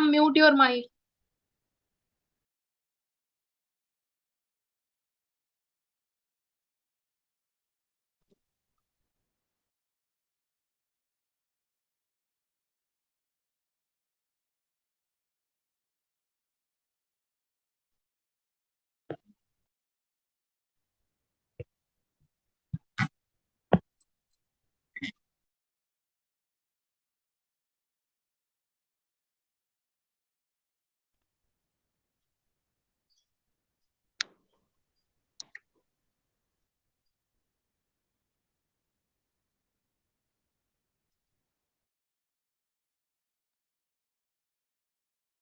ma'am, mute your mic.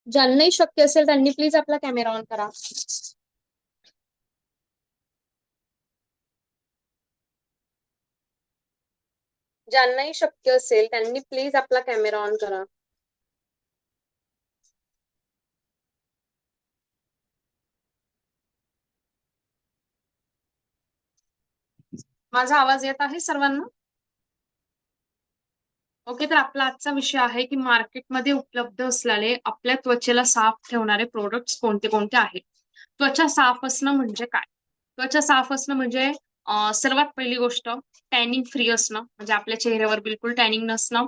ज्यांनाही शक्य असेल त्यांनी प्लीज आपला कॅमेरा ऑन करा. ज्यांनाही शक्य असेल त्यांनी प्लीज आपला कॅमेरा ऑन करा. माझा आवाज येत आहे सर्वांना? ओके तर आपला आजचा विषय आहे की मार्केटमध्ये उपलब्ध असलेले आपल्या त्वचेला साफ ठेवणारे प्रोडक्ट्स कोणते कोणते आहेत? त्वचा साफ असणं म्हणजे काय? त्वचा साफ असणं म्हणजे सर्वात पहिली गोष्ट टॅनिंग फ्री असणं म्हणजे आपल्या चेहऱ्यावर बिलकुल टॅनिंग नसणं.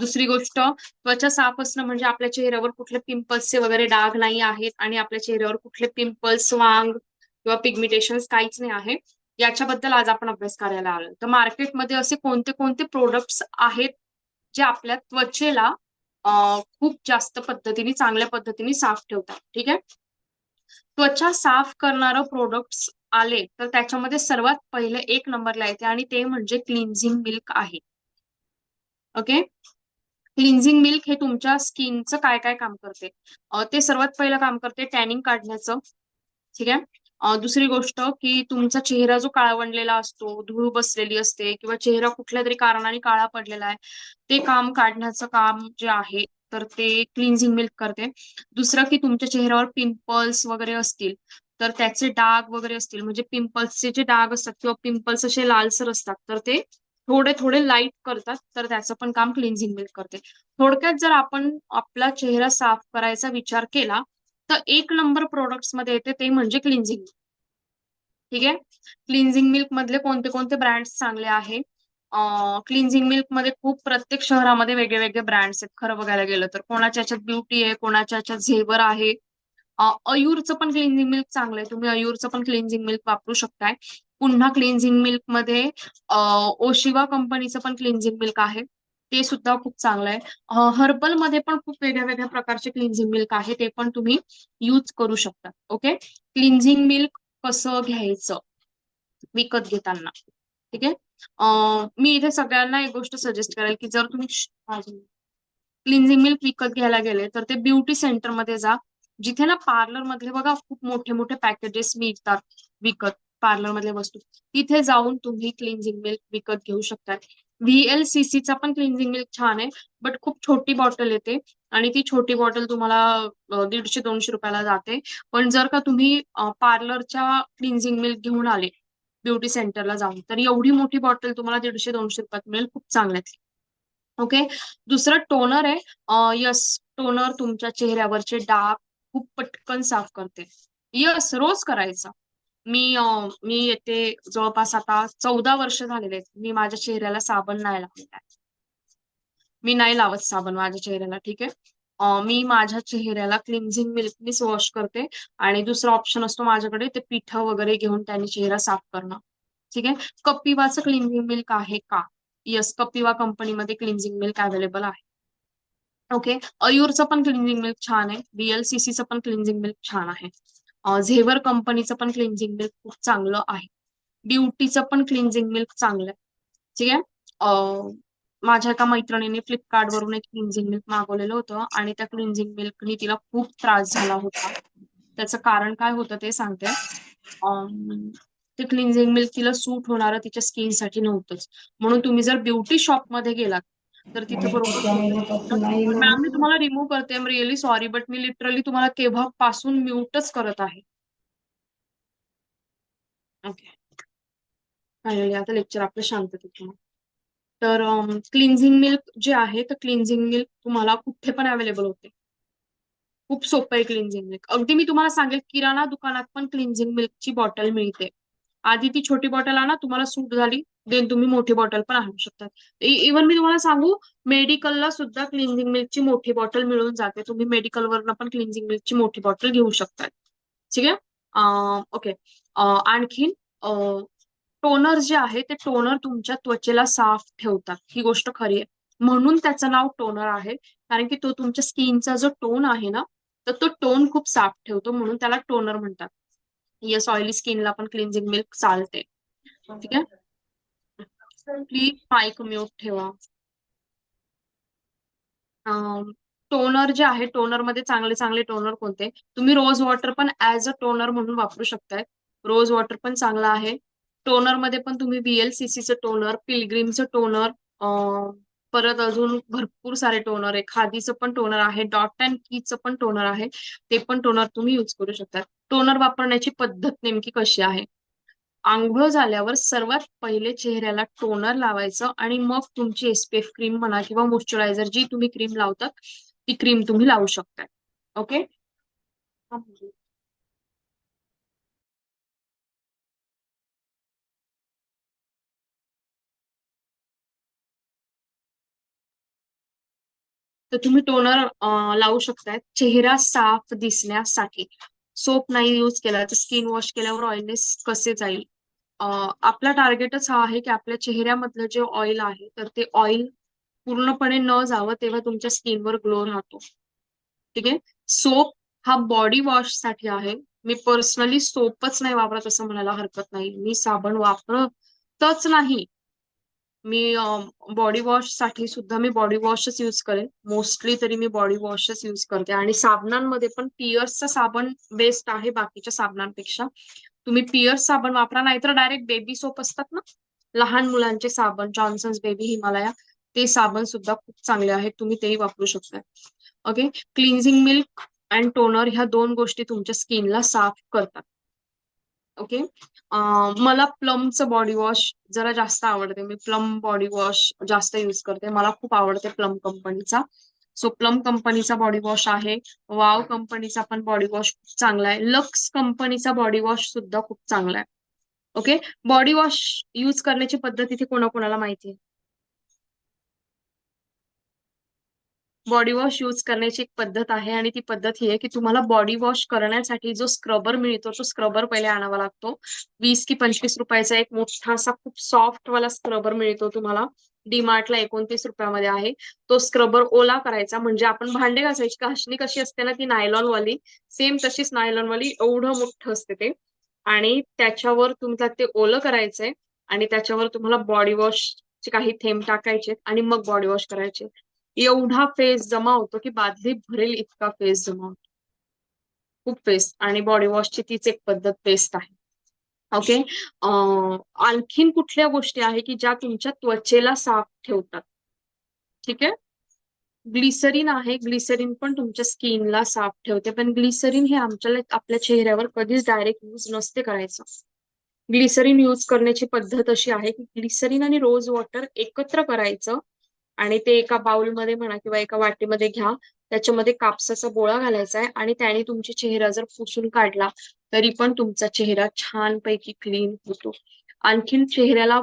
दुसरी गोष्ट त्वचा साफ असणं म्हणजे आपल्या चेहऱ्यावर कुठले पिंपल्सचे वगैरे डाग नाही आहेत आणि आपल्या चेहऱ्यावर कुठले पिंपल्स वांग किंवा पिगमिटेशन काहीच नाही आहे. याच्याबद्दल आज आपण अभ्यास करायला आलो तर मार्केटमध्ये असे कोणते कोणते प्रोडक्ट्स आहेत जे आपल्या त्वचेला खूप जास्त पद्धतीने चांगल्या पद्धतीने साफ ठेवतात. ठीक आहे? त्वचा साफ करणारं प्रोडक्ट्स आले तर त्याच्यामध्ये सर्वात पहिले एक नंबरला येते आणि ते म्हणजे क्लिन्झिंग मिल्क आहे. ओके क्लिन्झिंग मिल्क हे तुमच्या स्किनचं काय काय काम करते? ते सर्वात पहिलं काम करते टॅनिंग काढण्याचं. ठीक आहे? दुसरी गोष्ट की तुमचा चेहरा जो काळवंडलेला असतो धूळ बसलेली असते किंवा चेहरा कुठल्या तरी कारणाने काळा पडलेला आहे ते काम काढण्याचं काम जे आहे तर ते क्लिन्झिंग मिल्क करते. दुसरं की तुमच्या चेहऱ्यावर पिंपल्स वगैरे असतील तर त्याचे डाग वगैरे असतील म्हणजे पिंपल्सचे जे डाग असतात किंवा पिंपल्स असे लालसर असतात तर ते थोडे थोडे लाइट करतात तर त्याचं पण काम क्लिन्झिंग मिल्क करते. थोडक्यात जर आपण आपला चेहरा साफ करायचा विचार केला तर एक नंबर प्रोडक्ट्समध्ये येते ते म्हणजे क्लिन्झिंग ठीक आहे? क्लिन्झिंग मिल्क मधले कोणते कोणते ब्रँड्स चांगले आहे क्लिन्झिंग मिल्कमध्ये खूप प्रत्येक शहरामध्ये वेगळे वेगळे ब्रँड्स आहेत. खरं बघायला गेलं तर कोणाच्या याच्यात ब्युटी आहे कोणाच्या याच्यात झेवर आहे. अयूरचं पण क्लिन्झिंग मिल्क चांगलं आहे. तुम्ही अयूरचं पण क्लिन्झिंग मिल्क वापरू शकताय. पुन्हा क्लिन्झिंग मिल्कमध्ये ओशिवा कंपनीचं पण क्लिन्झिंग मिल्क आहे. ते सुद्धा खूप चांगलं आहे हर्बलमध्ये पण खूप वेगळ्या वेगळ्या प्रकारचे क्लिन्झिंग मिल्क आहे ते पण तुम्ही यूज करू शकता. ओके क्लिन्झिंग मिल्क कसं घ्यायचं? विकत घेताना. ठीक? आहे मी इथे सगळ्यांना एक गोष्ट सजेस्ट करेल की जर तुम्ही क्लिन्झिंग मिल्क विकत घ्यायला गेले तर ते ब्युटी सेंटरमध्ये जा. जिथे ना पार्लर मधले बघा खूप मोठे मोठे पॅकेजेस मिळतात विकत पार्लर मधल्या वस्तू. तिथे जाऊन तुम्ही क्लिन्झिंग मिल्क विकत घेऊ शकता व्हीएलसीसीचा पण क्लिन्झिंग मिल्क छान आहे बट खूप छोटी बॉटल येते आणि ती छोटी बॉटल तुम्हाला दीडशे दोनशे रुपयाला जाते. पण जर का तुम्ही पार्लरच्या क्लिन्झिंग मिल्क घेऊन आले ब्युटी सेंटरला जाऊन तर एवढी मोठी बॉटल तुम्हाला दीडशे दोनशे रुपयात मिळेल खूप चांगल्यातली ओके दुसरं टोनर आहे यस टोनर तुमच्या चेहऱ्यावरचे डाग खूप पटकन साफ करते. यस रोज करायचा. मी मी येते जवळपास आता चौदा वर्ष झालेले आहेत. मी माझ्या चेहऱ्याला साबण नाही लावलेला मी नाही लावत साबण माझ्या चेहऱ्याला ठीक आहे? मी माझ्या चेहऱ्याला क्लिन्झिंग मिल्कनीच वॉश करते आणि दुसरा ऑप्शन असतो माझ्याकडे ते पिठ वगैरे घेऊन त्याने चेहरा साफ करणं. ठीक आहे? कपिवाचं क्लिन्झिंग मिल्क आहे का? यस कपिवा कंपनीमध्ये क्लिन्झिंग मिल्क अवेलेबल आहे. ओके अयूरचं पण क्लिन्झिंग मिल्क छान आहे. बीएलसीसीचं पण क्लिन्झिंग मिल्क छान आहे. झेवर कंपनीचं पण क्लिन्झिंग मिल्क खूप चांगलं आहे. ब्युटीचं पण क्लिन्झिंग मिल्क चांगलं आहे. ठीक आहे? माझ्या एका मैत्रिणीने फ्लिपकार्ट वरून एक क्लिन्झिंग मिल्क मागवलेलं होतं आणि त्या क्लिन्झिंग मिल्कनी तिला खूप त्रास झाला होता. त्याचं कारण काय होतं ते सांगते. ते क्लिन्झिंग मिल्क तिला सूट होणारं तिच्या स्किनसाठी नव्हतंच. म्हणून तुम्ही जर ब्युटी शॉपमध्ये गेलात तर तिथे बरोबर. मॅम मी तुम्हाला रिमूव्ह करते. एम रिअली सॉरी बट मी लिटरली तुम्हाला केव्हापासून म्यूटच करत आहे. ओके आता लेक्चर आपलं शांततेत तर क्लिन्झिंग मिल्क जे आहे तर क्लिन्झिंग मिल्क तुम्हाला कुठे पण अवेलेबल होते. खूप सोपं आहे क्लिन्झिंग मिल्क अगदी मी तुम्हाला सांगेल किराणा दुकानात पण क्लिन्झिंग मिल्कची बॉटल मिळते. आधी ती छोटी बॉटल आणा तुम्हाला सूट झाली. देन तुम्ही मोठी बॉटल पण आणू शकता इव्हन e, मी तुम्हाला सांगू मेडिकलला सुद्धा क्लिन्झिंग मिल्कची मोठी बॉटल मिळून जाते. तुम्ही मेडिकल वरनं पण क्लिन्झिंग मिल्कची मोठी बॉटल घेऊ शकतात. ठीक आहे? ओके आणखीन टोनर जे आहे ते टोनर तुमच्या त्वचेला साफ ठेवतात. ही गोष्ट खरी आहे. म्हणून त्याचं नाव टोनर आहे. कारण की तो तुमच्या स्किनचा जो टोन आहे ना तर तो टोन खूप साफ ठेवतो. म्हणून त्याला टोनर म्हणतात. येस ऑइली स्किनला पण क्लिन्झिंग मिल्क चालते. ठीक आहे? प्लीज माईक म्यूट ठेवा. टोनर जे आहे टोनरमध्ये चांगले चांगले टोनर कोणते? तुम्ही रोज वॉटर पण ऍज अ टोनर म्हणून वापरू शकताय. रोज वॉटर पण चांगला आहे. टोनरमध्ये पण तुम्ही बीएलसीसीचं टोनर पिलग्रीमचं टोनर परत अजून भरपूर सारे टोनर आहे खादीचं पण टोनर आहे. डॉट अँड कीचं पण टोनर आहे. ते पण टोनर तुम्ही युज करू शकता. टोनर वापरण्याची पद्धत नेमकी कशी आहे? आंघोळ झाल्यावर सर्वात पहिले चेहऱ्याला टोनर लावायचं आणि मग तुमची एसपीएफ क्रीम म्हणा किंवा मॉइश्चरायझर जी तुम्ही क्रीम लावतात ती क्रीम तुम्ही लावू शकताय ओके तर तुम्ही टोनर लावू शकताय. चेहरा साफ दिसण्यासाठी. सोप नाही यूज केला तर स्किन वॉश केल्यावर ऑइलनेस कसे जाईल? आपला टार्गेटच हा आहे की आपल्या चेहऱ्यामधलं जे ऑइल आहे तर ते ऑइल पूर्णपणे न जावं तेव्हा तुमच्या स्किनवर ग्लो राहतो. ठीक आहे? सोप हा बॉडी वॉशसाठी आहे. मी पर्सनली सोपच नाही वापरत असं म्हणायला हरकत नाही. मी साबण वापरतच नाही. मी बॉडी वॉशसाठी सुद्धा मी बॉडी वॉशच यूज करेन. मोस्टली तरी मी बॉडी वॉशच यूज करते. आणि साबणांमध्ये पण पिअर्सचा साबण बेस्ट आहे बाकीच्या साबणांपेक्षा. तुम्ही पिअर्स साबण वापरा नाहीतर डायरेक्ट बेबी सोप असतात ना? लहान मुलांचे साबण जॉन्सन्स बेबी हिमालया ते साबण सुद्धा खूप चांगले आहेत. तुम्ही तेही वापरू शकता. Okay cleansing milk and toner ह्या दोन गोष्टी तुमच्या स्किनला साफ करतात. ओके मला प्लमचं बॉडी वॉश जरा जास्त आवडते. मी प्लम बॉडी वॉश जास्त यूज करते. मला खूप आवडते प्लम कंपनीचा सो प्लम कंपनीचा बॉडी वॉश आहे. वाव कंपनीचा पण बॉडी वॉश खूप चांगला आहे. लक्स कंपनीचा बॉडी वॉश सुद्धा खूप चांगला आहे. ओके बॉडी वॉश यूज करण्याची पद्धत इथे कोणाकोणाला माहिती आहे बॉडी वॉश यूज करण्याची एक पद्धत आहे आणि ती पद्धत ही आहे की तुम्हाला बॉडी वॉश करण्यासाठी जो स्क्रबर मिळतो तो स्क्रबर पहिले आणावा लागतो. वीस की पंचवीस रुपयाचा एक मोठा असा खूप सॉफ्ट वाला स्क्रबर मिळतो तुम्हाला. डीमार्टला एकोणतीस रुपयामध्ये आहे. तो स्क्रबर ओला करायचा. म्हणजे आपण भांडे घासायची. घासणी कशी असते ना ती नायलॉन वाली सेम तशीच नायलॉन वाली एवढं मोठं असते ते. आणि त्याच्यावर तुमचा ते ओलं करायचंय. आणि त्याच्यावर तुम्हाला बॉडी वॉशचे काही थेंब टाकायचे आणि मग बॉडी वॉश करायचे एवढा फेस जमा होतो की बादली भरेल इतका फेस जमा होतो. खूप फेस आणि बॉडी वॉशची तीच एक पद्धत बेस्ट आहे. ओके आणखीन कुठल्या गोष्टी आहे की ज्या तुमच्या त्वचेला साफ ठेवतात? ठीक आहे? ग्लिसरीन आहे. ग्लिसरीन पण तुमच्या स्किनला साफ ठेवते. पण ग्लिसरीन हे आमच्या आपल्या चेहऱ्यावर कधीच डायरेक्ट यूज नसते करायचं. ग्लिसरीन यूज करण्याची पद्धत अशी आहे की ग्लिसरीन आणि रोज वॉटर एकत्र करायचं आणि ते एका बाउलमध्ये म्हणा किंवा एका वाटीमध्ये घ्या. त्याच्यामध्ये कापसाचा गोळा घालायचा आहे आणि त्याने तुमचा चेहरा जर पुसून काढला तरी पण तुमचा चेहरा छानपैकी क्लीन होतो. आणखीन चेहऱ्याला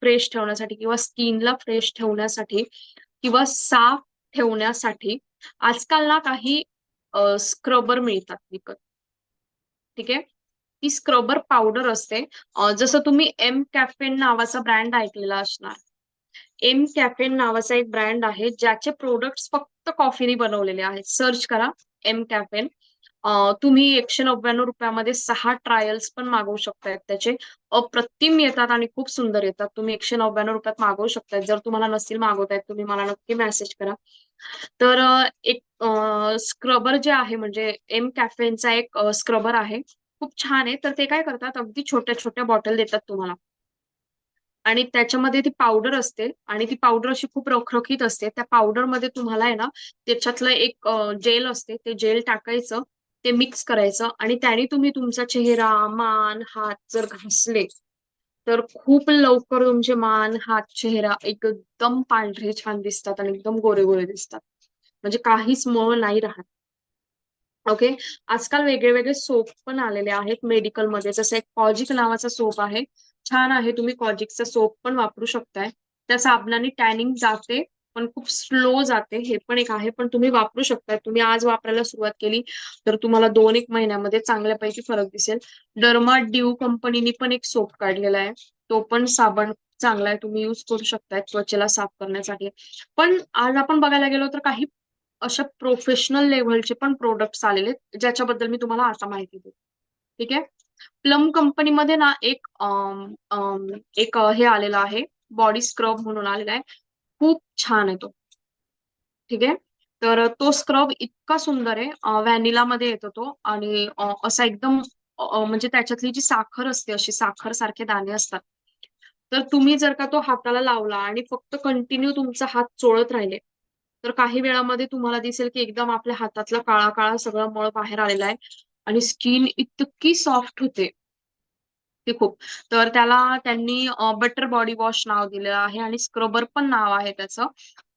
फ्रेश ठेवण्यासाठी किंवा स्किनला फ्रेश ठेवण्यासाठी किंवा साफ ठेवण्यासाठी आजकाल ना काही स्क्रबर मिळतात विकत. ठीक आहे? ती स्क्रबर पावडर असते. जसं तुम्ही एम कॅफेन नावाचा ब्रँड ऐकलेला असणार. एम कॅफेन नावाचा एक ब्रँड आहे ज्याचे प्रोडक्ट्स फक्त कॉफीने बनवलेले आहेत. सर्च करा एम कॅफेन तुम्ही एकशे नव्याण्णव रुपयामध्ये सहा ट्रायल्स पण मागवू शकतायत त्याचे. अप्रतिम येतात आणि खूप सुंदर येतात. तुम्ही एकशे नव्याण्णव रुपयात मागवू शकताय जर तुम्हाला नसतील मागवतायत तुम्ही मला नक्की मेसेज करा. तर एक स्क्रबर जे आहे म्हणजे एम कॅफेनचा एक स्क्रबर आहे. खूप छान आहे. तर ते काय करतात? अगदी छोट्या छोट्या बॉटल देतात तुम्हाला. आणि त्याच्यामध्ये ती पावडर असते आणि ती पावडर अशी खूप रखरखीत असते. त्या पावडरमध्ये तुम्हाला आहे ना त्याच्यातलं एक जेल असते. ते जेल टाकायचं ते मिक्स करायचं आणि त्याने तुम्ही तुमचा चेहरा मान हात जर घासले तर खूप लवकर तुमचे मान हात चेहरा एकदम पांढरे छान दिसतात आणि एकदम गोरे गोरे दिसतात. म्हणजे काहीच मळ नाही राहत. ओके? आजकाल वेगळे वेगळे सोप पण आलेले आहेत मेडिकलमध्ये. जसं एक कॉजिक नावाचा सोप आहे. छान आहे. तुम्ही कॉजिकचा सोप पण वापरू शकताय. त्या साबणाने टॅनिंग जाते. पण खूप स्लो जाते हे पण एक आहे. पण तुम्ही वापरू शकता तुम्ही आज वापरायला सुरुवात केली तर तुम्हाला दोन एक महिन्यामध्ये चांगल्यापैकी फरक दिसेल. डर्मा ड्यू कंपनीने पण एक सोप काढलेला आहे. तो पण साबण चांगला आहे. तुम्ही युज करू शकताय त्वचेला साफ करण्यासाठी. पण आज आपण बघायला गेलो तर काही अशा प्रोफेशनल लेव्हलचे पण प्रोडक्ट्स आलेले आहेत, ज्याच्याबद्दल मी तुम्हाला आता माहिती देते ठीक आहे? प्लम कंपनीमध्ये ना एक अम, अम, एक हे आलेलं आहे. बॉडी स्क्रब म्हणून आलेला आहे. खूप छान आहे तो. ठीक आहे? तर तो स्क्रब इतका सुंदर आहे. व्हॅनिला मध्ये येतो तो आणि असा एकदम म्हणजे त्याच्यातली जी साखर असते अशी साखर सारखे दाणे असतात. तर तुम्ही जर का तो हाताला लावला आणि फक्त कंटिन्यू तुमचा हात चोळत राहिले तर काही वेळामध्ये तुम्हाला दिसेल की एकदम आपल्या हातातला काळा काळा सगळं मळ बाहेर आलेला आहे आणि स्किन इतकी सॉफ्ट होते. ते खूप. तर त्याला त्यांनी बटर बॉडी वॉश नाव दिलेलं आहे आणि स्क्रबर पण नाव आहे त्याचं.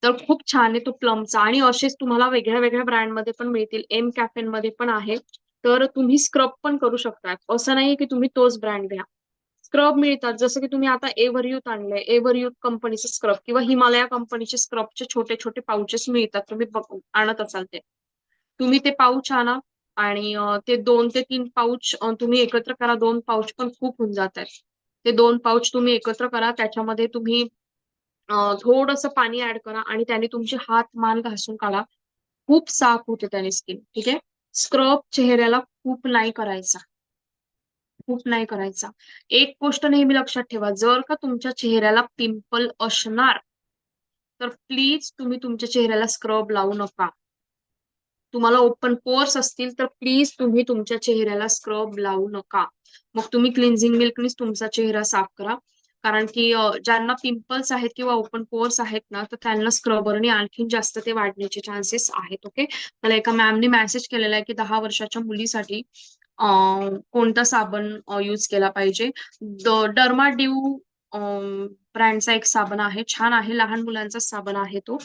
तर खूप छान आहे तो प्लमचा आणि असेच तुम्हाला वेगळ्या वेगळ्या ब्रँडमध्ये पण मिळतील. एम कॅफेन मध्ये पण आहे. तर तुम्ही स्क्रब पण करू शकता. असं नाही की तुम्ही तोच ब्रँड घ्या. स्क्रब मिळतात. जसं की तुम्ही आता एव्हर युथ आणलंय. एव्हर युथ कंपनीचे स्क्रब किंवा हिमालया कंपनीचे स्क्रबचे छोटे छोटे पाउचेस मिळतात. तुम्ही आणत असाल ते. तुम्ही ते पाऊच आणा. आणि ते दोन ते तीन पाऊच तुम्ही एकत्र करा दोन पाऊच पण खूप होऊन जात आहेत ते दोन पाऊच तुम्ही एकत्र करा त्याच्यामध्ये तुम्ही थोडस पाणी ऍड करा आणि त्याने तुमचे हात मान घासून काढा. खूप साफ होते त्याने स्किन ठीक आहे? स्क्रब चेहऱ्याला खूप नाही करायचा. खूप नाही करायचा. एक गोष्ट नेहमी लक्षात ठेवा जर का तुमच्या चेहऱ्याला पिंपल असणार तर प्लीज तुम्ही तुमच्या चेहऱ्याला स्क्रब लावू नका. तुम्हाला ओपन पोर्स असतील तर प्लीज तुम्ही तुमच्या चेहऱ्याला स्क्रब लावू नका. मग तुम्ही क्लिन्झिंग मिल्कनीच तुमचा चेहरा साफ करा. कारण की ज्यांना पिंपल्स आहेत किंवा ओपन पोर्स आहेत ना तर त्यांना स्क्रबरने आणखीन जास्त ते वाढण्याचे चान्सेस आहेत ओके मला एका मॅमने मेसेज केलेला आहे की दहा वर्षाच्या मुलीसाठी कोणता साबण यूज केला पाहिजे? डर्मा ड्यू ब्रँडचा एक साबण आहे. छान आहे. लहान मुलांचा साबण आहे तो.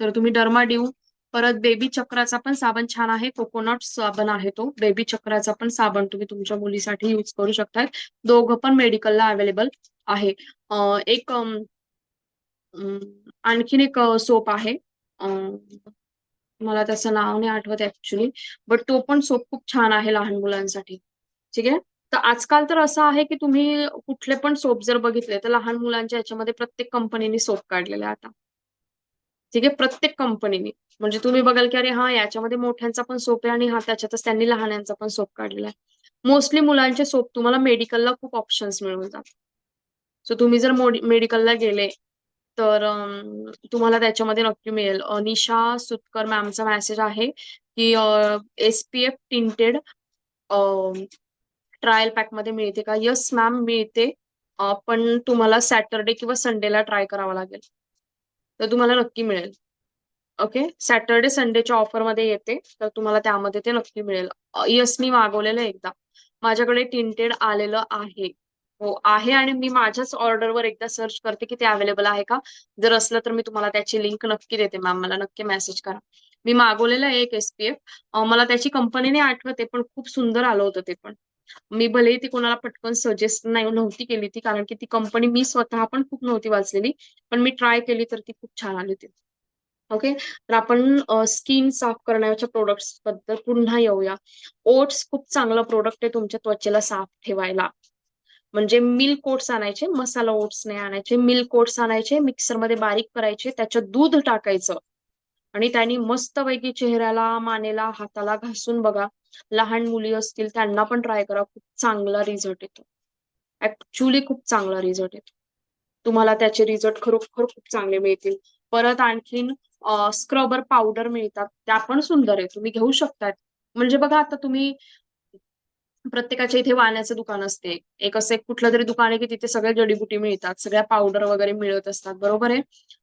तर तुम्ही डर्मा ड्यू परत बेबी चक्राचा पण साबण छान आहे. कोकोनट साबण आहे तो. बेबी चक्राचा पण साबण तुम्ही तुमच्या मुलीसाठी युज करू शकताय. दोघं पण मेडिकलला अवेलेबल आहे. एक आणखीन एक सोप आहे. मला त्याचं नाव नाही आठवत ऍक्च्युली बट तो पण सोप खूप छान आहे लहान मुलांसाठी. ठीक आहे? तर आजकाल तर असं आहे की तुम्ही कुठले पण सोप जर बघितले तर लहान मुलांच्या याच्यामध्ये प्रत्येक कंपनीने सोप काढलेले आहे आता. ठीक आहे? प्रत्येक कंपनीने. म्हणजे तुम्ही बघाल की अरे हा याच्यामध्ये मोठ्यांचा पण सोप आहे आणि हा त्याच्यातच त्यांनी लहानांचा पण सोप काढलेला आहे. मोस्टली मुलांचे सोप तुम्हाला मेडिकलला खूप ऑप्शन्स मिळून जातात. सो तुम्ही जर मेडिकलला गेले तर तुम्हाला त्याच्यामध्ये नक्की मिळेल. अनिशा निशा सुतकर मॅमचा मेसेज आहे की S P F tinted trial पॅकमध्ये मिळते का? यस मॅम मिळते. पण तुम्हाला सॅटरडे किंवा संडेला ट्राय करावा लागेल. तर तुम्हाला नक्की मिळेल. ओके? सॅटरडे संडेच्या ऑफरमध्ये येते. तर तुम्हाला त्यामध्ये ते नक्की मिळेल. यस मी मागवलेलं आहे एकदा. माझ्याकडे टिंटेड आलेलं आहे. हो आहे आणि मी माझ्याच ऑर्डरवर एकदा सर्च करते की ते अवेलेबल आहे का. जर असलं तर मी तुम्हाला त्याची लिंक नक्की देते मॅम. मला नक्की मेसेज करा. मी मागवलेलं आहे एक एसपीएफ मला त्याची कंपनीने आठवते पण खूप सुंदर आलं होतं ते पण. मी भले ती कोणाला पटकन सजेस्ट नाही नव्हती केली ती कारण की ती कंपनी मी स्वतः पण खूप नव्हती वाचलेली पण मी ट्राय केली तर ती खूप छान आली होती ओके तर आपण स्किन साफ करण्याच्या प्रोडक्ट्सबद्दल पुन्हा येऊया. ओट्स खूप चांगलं प्रोडक्ट आहे तुमच्या त्वचेला साफ ठेवायला. म्हणजे मिल्क ओट्स आणायचे मसाला ओट्स नाही आणायचे मिल्क ओट्स आणायचे मिक्सरमध्ये बारीक करायचे त्याच्यात दूध टाकायचं. आणि त्यांनी मस्तपैकी चेहऱ्याला मानेला हाताला घासून बघा. लहान मुली असतील त्यांना पण ट्राय करा. खूप चांगला रिझल्ट येतो. ऍक्च्युली खूप चांगला रिझल्ट येतो. तुम्हाला त्याचे रिझल्ट खरोखर खूप चांगले मिळतील. परत आणखीन स्क्रबर पावडर मिळतात. त्या पण सुंदर आहे तुम्ही घेऊ शकतात. म्हणजे बघा आता तुम्ही प्रत्येकाच्या इथे वाण्याचं दुकान असते. एक असं एक कुठलं तरी दुकान आहे की तिथे सगळ्या जडीबुटी मिळतात. सगळ्या पावडर वगैरे मिळत असतात. बरोबर आहे?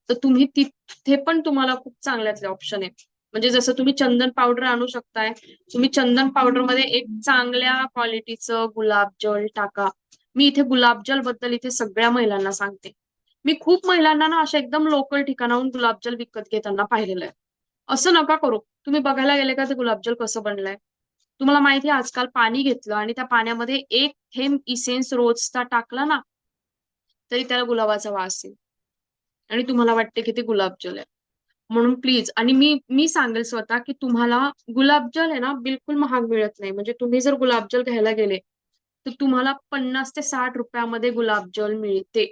तर तुम्ही तिथे पण तुम्हाला खूप चांगल्यातले ऑप्शन आहे म्हणजे जसं तुम्ही चंदन पावडर आणू शकताय तुम्ही चंदन पावडरमध्ये एक चांगल्या क्वालिटीचं गुलाबजल टाका. मी इथे गुलाबजलबद्दल इथे सगळ्या महिलांना सांगते. मी खूप महिलांना ना अशा एकदम लोकल ठिकाणाहून गुलाबजल विकत घेताना पाहिलेलं आहे. असं नका करू. तुम्ही बघायला गेले का ते गुलाबजल कसं बनलंय? तुम्हाला माहिती आहे आजकाल पाणी घेतलं आणि त्या पाण्यामध्ये एक थेंब इसेन्स रोजचा टाकला ना तरी त्याला गुलाबाचा वास येईल. आणि तुम्हाला वाटते की ते गुलाबजल आहे. म्हणून प्लीज आणि मी मी सांगेल स्वतः की तुम्हाला गुलाबजल आहे ना बिलकुल महाग मिळत नाही. म्हणजे तुम्ही जर गुलाबजल घ्यायला गेले तर तुम्हाला पन्नास ते साठ रुपयामध्ये गुलाबजल मिळते.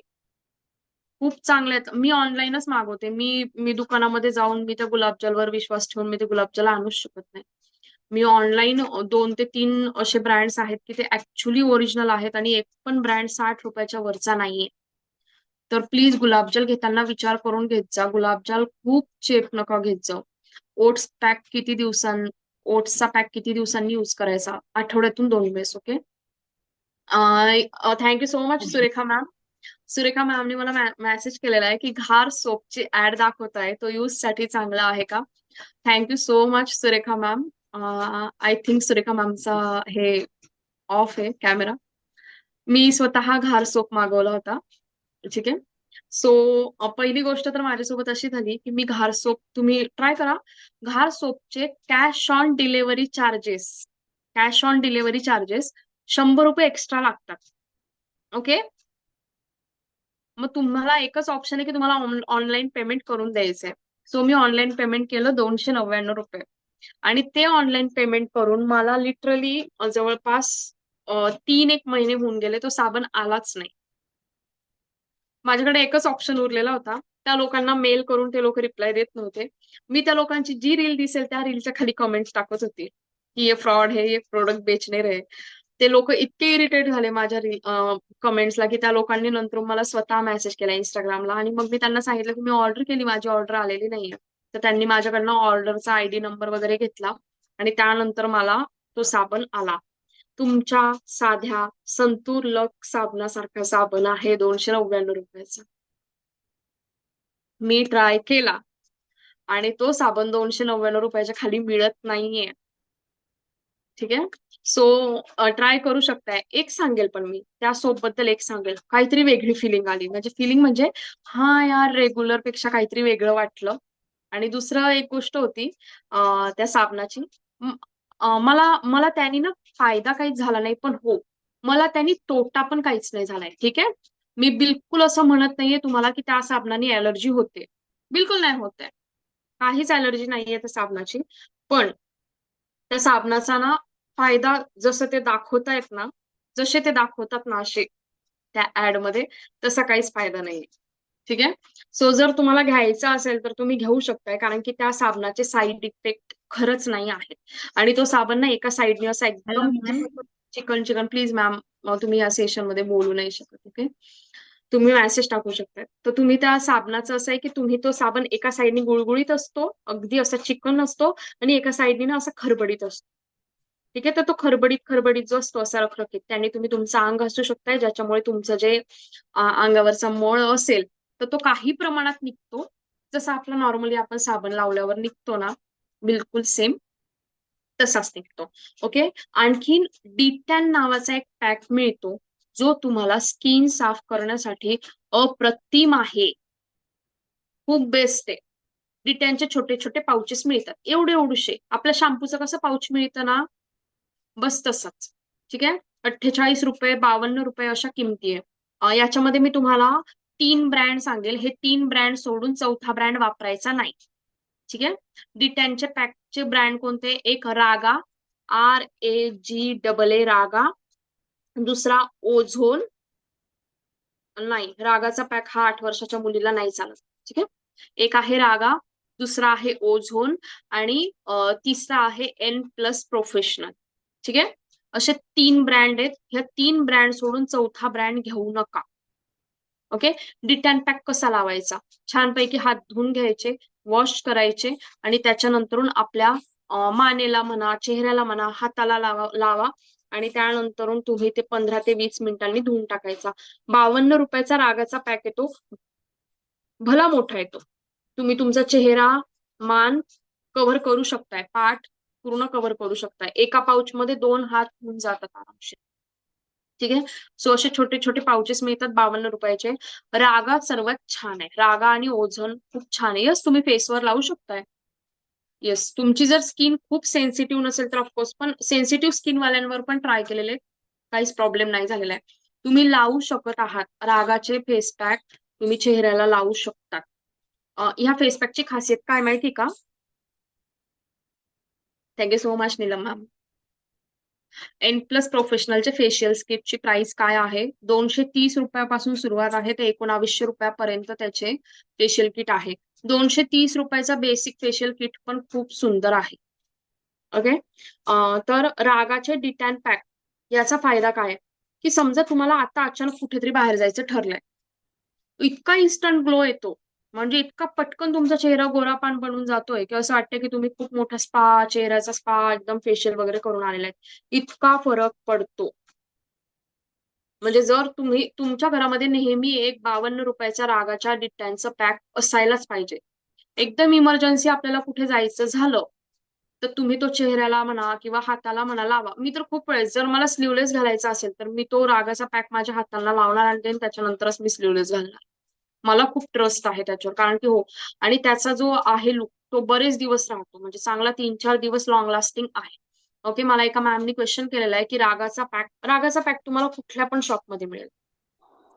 खूप चांगले आहेत. मी ऑनलाईनच मागवते. मी मी दुकानामध्ये जाऊन मी त्या गुलाबजलवर विश्वास ठेवून मी ते गुलाबजल आणूच शकत नाही. मी ऑनलाईन दोन ते तीन असे ब्रँड्स आहेत की ते ऍक्च्युली ओरिजिनल आहेत आणि एक पण ब्रँड साठ रुपयाच्या वरचा नाहीये. तर प्लीज गुलाबजल घेताना विचार करून घेत जा. गुलाबजल खूप चेप नका घेत जाऊ. ओट्स पॅक किती दिवसां ओट्सचा पॅक किती दिवसांनी युज करायचा? आठवड्यातून दोन वेळेस okay thank you so much Surekha ma'am Surekha मॅमने मला मेसेज केलेला आहे की घार सोपची ऍड दाखवत आहे. तो यूजसाठी चांगला आहे का? Thank you so much Surekha ma'am I think Surekha मॅमचा हे ऑफ आहे कॅमेरा मी स्वतः घार सोप मागवला होता. ठीक आहे? सो पहिली गोष्ट तर माझ्यासोबत अशी झाली की मी घार सोप तुम्ही ट्राय करा. घार सोपचे cash on delivery charges cash on delivery charges शंभर रुपये एक्स्ट्रा लागतात. ओके मग तुम्हाला एकच ऑप्शन आहे की तुम्हाला ऑनलाईन पेमेंट करून द्यायचंय. सो मी ऑनलाईन पेमेंट केलं दोनशे नव्याण्णव रुपये. आणि ते ऑनलाईन पेमेंट करून मला लिटरली जवळपास तीन एक महिने होऊन गेले तो साबण आलाच नाही. माझ्याकडे एकच ऑप्शन उरलेला होता. त्या लोकांना मेल करून ते लोक रिप्लाय देत नव्हते. मी त्या लोकांची जी रील दिसेल त्या रीलच्या खाली कमेंट्स टाकत होती. की हे फ्रॉड हे प्रोडक्ट बेचणे रे. ते लोक इतके इरिटेट झाले माझ्या कमेंट्सला की त्या लोकांनी नंतर मला स्वतः मेसेज केला इंस्टाग्रामला आणि मग मी त्यांना सांगितलं की मी ऑर्डर केली माझी ऑर्डर आलेली नाहीये. तर त्यांनी माझ्याकडनं ऑर्डरचा आयडी नंबर वगैरे घेतला. आणि त्यानंतर मला तो साबण आला. तुमच्या साध्या संतूर लक साबणासारखा साबण आहे दोनशे नव्याण्णव रुपयाचा. मी ट्राय केला आणि तो साबण दोनशे नव्याण्णव रुपयाच्या खाली मिळत नाहीये. ठीक आहे? सो ट्राय करू शकताय. एक सांगेल पण मी. त्या सोबद्दल एक सांगेल. काहीतरी वेगळी फिलिंग आली. म्हणजे फिलिंग म्हणजे हा यार रेग्युलरपेक्षा काहीतरी वेगळं वाटलं. आणि दुसरं एक गोष्ट होती त्या साबणाची. मला मला त्यांनी ना फायदा काहीच झाला नाही पण हो मला त्यांनी तोटा पण काहीच नाही झालाय ठीक आहे? मी बिलकुल असं म्हणत नाहीये तुम्हाला की त्या साबणाने अलर्जी होते. बिलकुल नाही होत आहे. काहीच अलर्जी नाहीये त्या साबणाची पण त्या साबणाचा ना फायदा जसं ते दाखवतायत ना जसे ते दाखवतात ना असे त्या ऍडमध्ये तसा काहीच फायदा नाही ठीक आहे? सो जर तुम्हाला घ्यायचा असेल तर तुम्ही घेऊ शकताय कारण की त्या साबणाचे साईड इफेक्ट खरंच नाही आहेत आणि तो साबण ना एका साईडने असा एकदम चिकन चिकन. प्लीज मॅम तुम्ही या सेशनमध्ये बोलू नाही शकत ओके तुम्ही मेसेज टाकू शकता. तर तुम्ही त्या साबणाचं असं आहे की तुम्ही तो साबण एका साईडने गुळगुळीत असतो अगदी असा चिकन असतो आणि एका साईडने ना असा खरबडीत असतो. ठीक आहे? तर तो खरबडीत खरबडीत जो असतो असा रखरखीत त्याने तुम्ही तुमचं अंग असू शकताय ज्याच्यामुळे तुमचं जे अंगावरचा मळ असेल तर तो काही प्रमाणात निघतो. जसं आपला नॉर्मली आपण साबण लावल्यावर निघतो ना बिलकुल सेम तसाच निघतो. ओके आणखीन डिटॅन नावाचा एक पॅक मिळतो जो तुम्हाला स्किन साफ करण्यासाठी अप्रतिम आहे. खूप बेस्ट आहे. डिटॅनचे छोटे छोटे पाउचेस मिळतात. एवढे एवढूशे. आपल्या शॅम्पूचं कसं पाऊच मिळतं ना? बस तसंच. ठीक आहे? अठ्ठेचाळीस रुपये बावन्न रुपये अशा किमती आहे. याच्यामध्ये मी तुम्हाला तीन ब्रँड सांगेल. हे तीन ब्रँड सोडून चौथा ब्रँड वापरायचा नाही. ठीक आहे? डिटॅनचे पॅकचे ब्रँड कोणते? एक रागा R A G double A रागा. दुसरा ओझोन. नाही रागाचा पॅक हा आठ वर्षाच्या मुलीला नाही चालत. ठीक आहे? एक आहे रागा दुसरा आहे ओझोन आणि तिसरा आहे एन प्लस प्रोफेशनल ठीक आहे? असे तीन ब्रँड आहेत. ह्या तीन ब्रँड सोडून चौथा ब्रँड घेऊ नका. ओके डिटॅन पॅक कसा लावायचा? छानपैकी हात धुवून घ्यायचे वॉश करायचे आणि त्याच्यानंतरून आपल्या मानेला म्हणा चेहऱ्याला म्हणा हाताला लावा लावा आणि त्यानंतरून तुम्ही ते पंधरा ते वीस मिनिटांनी धुवून टाकायचा. बावन्न रुपयाचा रागाचा पॅक येतो. भला मोठा येतो. तुम्ही तुमचा चेहरा मान कव्हर करू शकताय. पाठ पूर्ण कव्हर करू शकताय. एका पाऊच मध्ये दोन हात होऊन जातात आरामशीर. ठीक आहे? सो असे छोटे छोटे पाउचेस मिळतात बावन्न रुपयाचे. रागा सर्वात छान आहे. रागा आणि ओझन खूप छान आहे. यस तुम्ही फेसवर लावू शकताय. येस तुमची जर स्किन खूप सेन्सिटिव्ह नसेल तर ऑफकोर्स पण सेन्सिटिव्ह स्किन वाल्यांवर पण ट्राय केलेले काहीच प्रॉब्लेम नाही झालेला आहे. तुम्ही लावू शकत आहात. रागाचे फेस पॅक तुम्ही चेहऱ्याला लावू शकता ह्या फेस पॅकची खासियत काय माहिती का? Thank you so much Neelam ma'am N plus प्रोफेशनलचे facial स्किटची प्राइस काय आहे? दोनशे तीस रुपयापासून सुरुवात आहे ते एकोणावीसशे रुपयापर्यंत त्याचे फेशियल किट आहे. दोनशे तीस रुपयाचा बेसिक फेशियल किट पण खूप सुंदर आहे. ओके तर रागाचे डिटॅन पॅक याचा फायदा काय? आहे की समजा तुम्हाला आता अचानक कुठेतरी बाहेर जायचं ठरलंय. इतका इन्स्टंट ग्लो येतो. म्हणजे इतका पटकन तुमचा चेहरा गोरापान बनून जातोय की असं वाटतं की तुम्ही खूप मोठा स्पा चेहऱ्याचा स्पा एकदम फेशियल वगैरे करून आलेला आहे. इतका फरक पडतो. म्हणजे जर तुम्ही तुमच्या घरामध्ये नेहमी एक बावन्न रुपयाच्या रागाच्या डिट्ट्यांचं पॅक असायलाच पाहिजे. एकदम इमर्जन्सी आपल्याला कुठे जायचं झालं तर तुम्ही तो चेहऱ्याला म्हणा किंवा हाताला म्हणा लावा. मी तर खूप वेळेस जर मला स्लीवलेस घालायचा असेल तर मी तो रागाचा पॅक माझ्या हाताला लावणार आणि त्याच्यानंतरच मी स्लीवलेस घालणार. मला खूप ट्रस्ट आहे त्याच्यावर कारण की हो आणि त्याचा जो आहे लुक तो बरेच दिवस राहतो. म्हणजे चांगला तीन चार दिवस लॉंग लास्टिंग आहे. ओके मला एका मॅमनी क्वेश्चन केलेला आहे की रागाचा पॅक रागाचा पॅक तुम्हाला कुठल्या पण शॉपमध्ये मिळेल.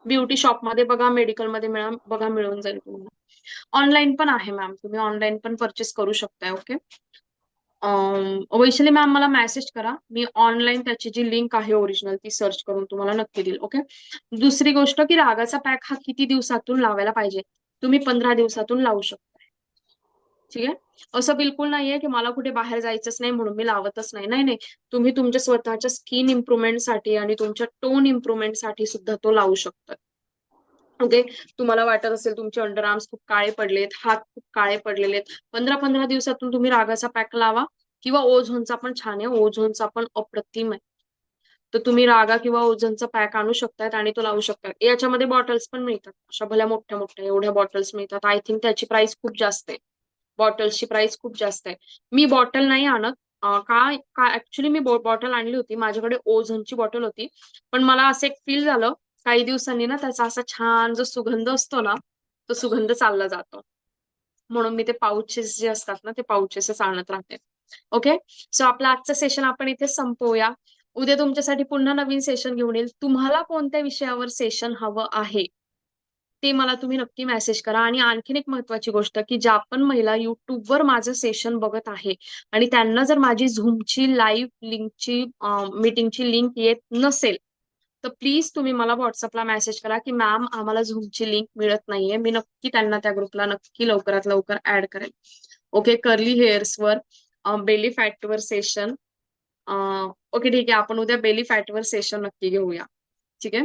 ब्युटी शॉपमध्ये बघा मेडिकलमध्ये मिळा बघा मिळून जाईल तुम्हाला. ऑनलाईन पण आहे मॅम तुम्ही ऑनलाईन पण परचेस करू शकताय ओके वैशाली मॅम मला मेसेज करा. मी ऑनलाईन त्याची जी लिंक आहे ओरिजिनल ती सर्च करून तुम्हाला नक्की देईल ओके दुसरी गोष्ट की रागाचा पॅक हा किती दिवसातून लावायला पाहिजे? तुम्ही पंधरा दिवसातून लावू शकता ठीक आहे? असं बिलकुल नाहीये की मला कुठे बाहेर जायचंच नाही म्हणून मी लावतच नाही. नाही नाही. तुम्ही तुमच्या स्वतःच्या स्किन इम्प्रुव्हमेंटसाठी आणि तुमच्या टोन इम्प्रुव्हमेंटसाठी सुद्धा तो लावू शकता ओके तुम्हाला वाटत असेल तुमचे अंडर आर्म्स खूप काळे पडलेत हात खूप काळे पडलेले आहेत पंधरा पंधरा दिवसातून तुम्ही रागाचा पॅक लावा किंवा ओझोनचा पण छान आहे. ओझोनचा पण अप्रतिम आहे. तर तुम्ही रागा किंवा ओझोनचा पॅक आणू शकतात आणि तो लावू शकतात याच्यामध्ये बॉटल्स पण मिळतात. अशा भल्या मोठ्या मोठ्या एवढ्या बॉटल्स मिळतात. आय थिंक त्याची प्राइस खूप जास्त आहे. बॉटल्सची प्राइस खूप जास्त आहे. मी बॉटल नाही आणत. का का ऍक्च्युली मी बॉटल आणली होती. माझ्याकडे ओझनची बॉटल होती. पण मला असं एक फील झालं काही दिवसांनी ना त्याचा असा छान जो सुगंध असतो ना तो सुगंध चालला जातो. म्हणून मी ते पाऊचेस जे असतात ना ते पाऊचेसच आणत राहते. ओके? सो आपलं आजचं सेशन आपण इथे संपवूया. उद्या तुमच्यासाठी पुन्हा नवीन सेशन घेऊन येईल. तुम्हाला कोणत्या विषयावर सेशन हवं आहे? ते मला तुम्ही नक्की मेसेज करा. आणि आणखीन एक महत्वाची गोष्ट की ज्या पण महिला युट्यूबवर माझं सेशन बघत आहे आणि त्यांना जर माझी झूमची लाईव्ह लिंकची मीटिंगची लिंक येत नसेल तर प्लीज तुम्ही मला व्हॉट्सअपला मेसेज करा की मॅम आम्हाला झूमची लिंक मिळत नाहीये. मी नक्की त्यांना त्या ग्रुपला नक्की लवकरात लवकर ऍड करेल ओके कर्ली हेअर्सवर बेली फॅटवर सेशन ओके ठीक आहे. आपण उद्या बेली फॅटवर सेशन नक्की घेऊया. ठीक आहे?